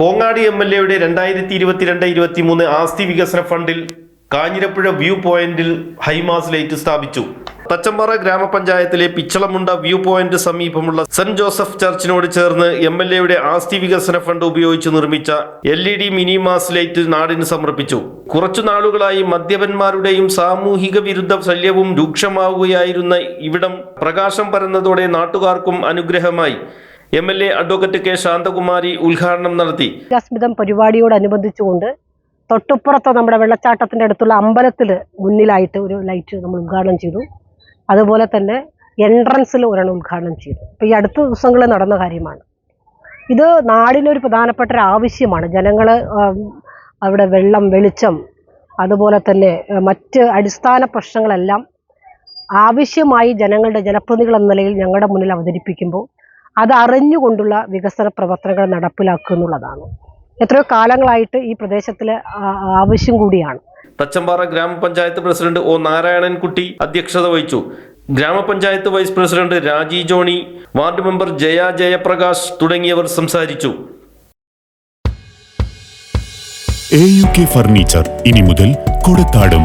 കോങ്ങാടി M L എയുടെ രണ്ടായിരത്തി ഇരുപത്തിരണ്ട് ഇരുപത്തി മൂന്ന് ആസ്തി വികസന ഫണ്ടിൽ കാഞ്ഞിരപ്പുഴ വ്യൂ പോയിന്റിൽ ഹൈമാസ് ലൈറ്റ് സ്ഥാപിച്ചു. തച്ചമ്പാറ ഗ്രാമപഞ്ചായത്തിലെ പിച്ചളമുണ്ട വ്യൂ പോയിന്റ് സമീപമുള്ള സെന്റ് ജോസഫ് ചർച്ചിനോട് ചേർന്ന് എം എൽ എയുടെ ആസ്തി വികസന ഫണ്ട് ഉപയോഗിച്ച് നിർമ്മിച്ച L E D mini mast light നാടിന് സമർപ്പിച്ചു. കുറച്ചു നാളുകളായി മദ്യപന്മാരുടെയും സാമൂഹിക വിരുദ്ധ ശല്യവും രൂക്ഷമാവുകയായിരുന്ന ഇവിടം പ്രകാശം പരന്നതോടെ നാട്ടുകാർക്കും അനുഗ്രഹമായി. M L A advocate K Shanthakumari ഉദ്ഘാടനം നടത്തി. അസ്മിതം പരിപാടിയോടനുബന്ധിച്ചുകൊണ്ട് തൊട്ടുപ്പുറത്ത് നമ്മുടെ വെള്ളച്ചാട്ടത്തിന്റെ അടുത്തുള്ള അമ്പലത്തിൽ മുന്നിലായിട്ട് ഒരു ലൈറ്റ് നമ്മൾ ഉദ്ഘാടനം ചെയ്തു. അതുപോലെ തന്നെ എൻട്രൻസിൽ ഒരെണ്ണം ഉദ്ഘാടനം ചെയ്തു. അപ്പോൾ ഈ അടുത്ത ദിവസങ്ങളിൽ നടന്ന കാര്യമാണ്. ഇത് നാടിനൊരു പ്രധാനപ്പെട്ട ഒരു ആവശ്യമാണ്. ജനങ്ങൾ അവിടെ വെള്ളം വെളിച്ചം അതുപോലെ തന്നെ മറ്റ് അടിസ്ഥാന പ്രശ്നങ്ങളെല്ലാം ആവശ്യമായി ജനങ്ങളുടെ ജനപ്രതിനിധികൾ എന്ന നിലയിൽ ഞങ്ങളുടെ മുന്നിൽ അവതരിപ്പിക്കുമ്പോൾ അത് അറിഞ്ഞുകൊണ്ടുള്ള വികസന പ്രവർത്തനങ്ങൾ നടപ്പിലാക്കുക എന്നുള്ളതാണ്. എത്രയോ കാലങ്ങളായിട്ട് ഈ പ്രദേശത്തിലെ ആവശ്യം കൂടിയാണ്. തച്ചമ്പാറ ഗ്രാമപഞ്ചായത്ത് പ്രസിഡന്റ് ഒ നാരായണൻകുട്ടി അധ്യക്ഷത വഹിച്ചു. ഗ്രാമപഞ്ചായത്ത് vice president Raji Johny ward member Jaya Jayaprakash തുടങ്ങിയവർ സംസാരിച്ചു. എ യു കെ ഫർണിച്ചർ ഇനി മുതൽ കൊടത്താടും